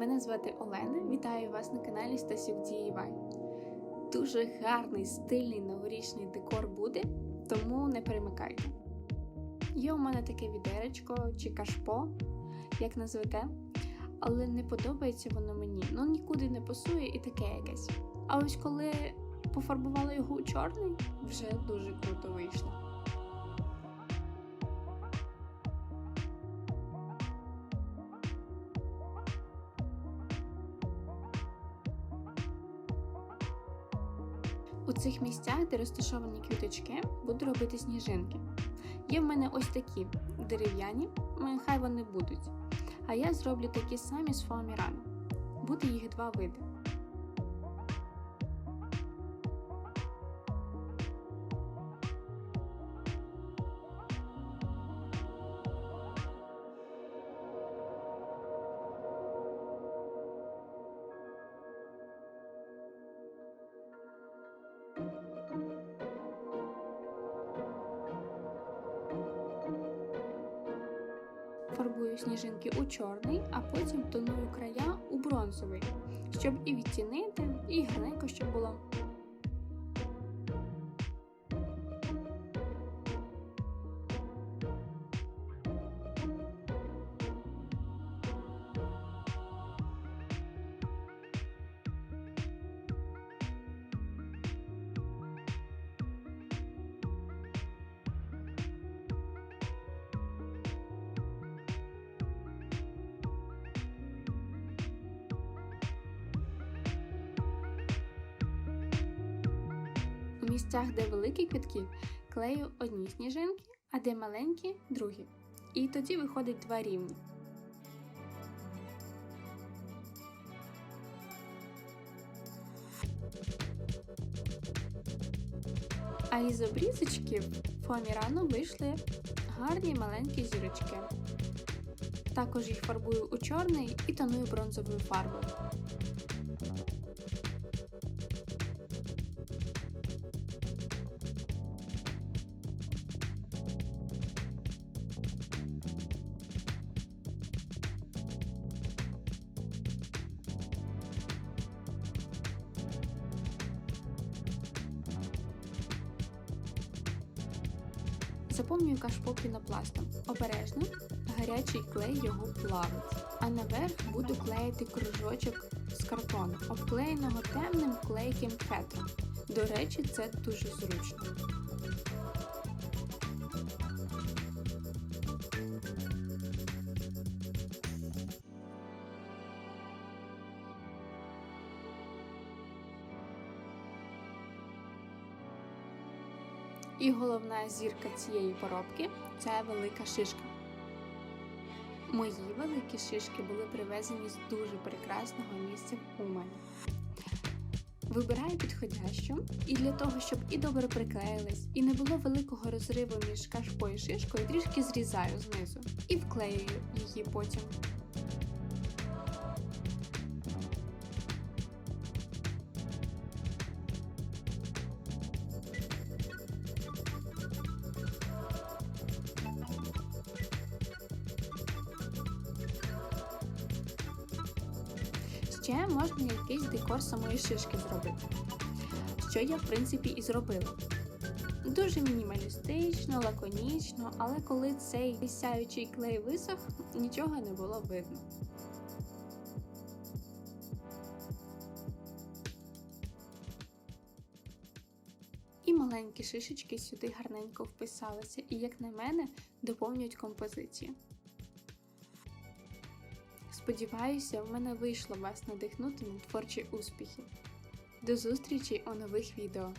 Мене звати Олена. Вітаю вас на каналі Стасюк DIY. Дуже гарний стильний новорічний декор буде, тому не перемикайте. Є у мене таке відеречко чи кашпо, як назвете, але не подобається воно мені. Ну нікуди не пасує і таке якесь. А ось коли пофарбувала його у чорний, вже дуже круто вийшло. У цих місцях, де розташовані квіточки, буду робити сніжинки. Є в мене ось такі дерев'яні, хай вони будуть. А я зроблю такі самі з фоамірами. Буде їх два види. Фарбую сніжинки у чорний, а потім тоную края у бронзовий, щоб і відтінити, і гарненько щоб було. Місцях, де великі квітки, клею одні сніжинки, а де маленькі другі. І тоді виходить два рівні. А із обрізочків фоамірану вийшли гарні маленькі зірочки. Також їх фарбую у чорний і тоную бронзовою фарбою. Заповнюю кашпо пінопластом. Обережно, гарячий клей його плавить. А наверх буду клеїти кружочок з картону, обклеєного темним клейким фетром. До речі, це дуже зручно. І головна зірка цієї поробки це велика шишка. Мої великі шишки були привезені з дуже прекрасного місця в Умані. Вибираю підходящу, і для того, щоб і добре приклеїлась, і не було великого розриву між кашпою і шишкою, трішки зрізаю знизу і вклеюю її потім. Ще можна якийсь декор самої шишки зробити, що я в принципі і зробила. Дуже мінімалістично, лаконічно, але коли цей сяючий клей висох, нічого не було видно. І маленькі шишечки сюди гарненько вписалися, і, як на мене, доповнюють композицію. Сподіваюся, в мене вийшло вас надихнути на творчі успіхи. До зустрічі у нових відео!